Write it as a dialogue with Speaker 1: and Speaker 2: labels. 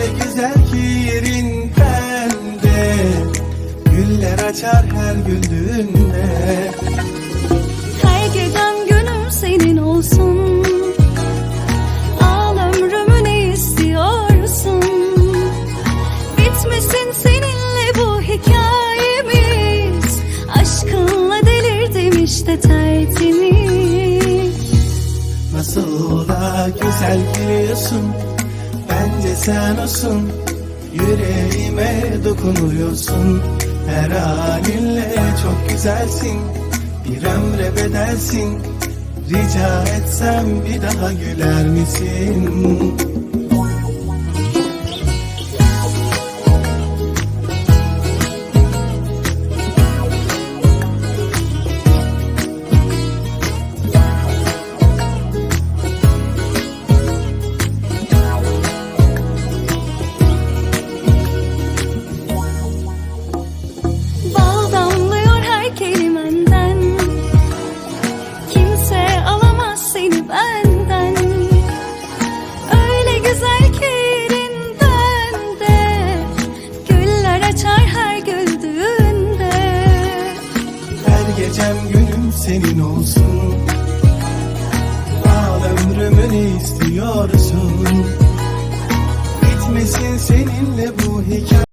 Speaker 1: Öyle güzel ki yerin bende Güller açar her güldüğünde.
Speaker 2: Her gecem günüm senin olsun. Al ömrümü ne istiyorsun? Bitmesin seninle bu hikayemiz. Aşkınla delirdim işte tertemiz.
Speaker 1: Nasıl da güzel gülüyorsun sen olsun Yüreğime dokunuyorsun? Her halinle çok güzelsin. Bir ömre bedelsin. Rica etsem bir daha güler misin? Gecem günüm senin olsun. Al ömrümü ne istiyorsun? Bitmesin seninle bu hikaye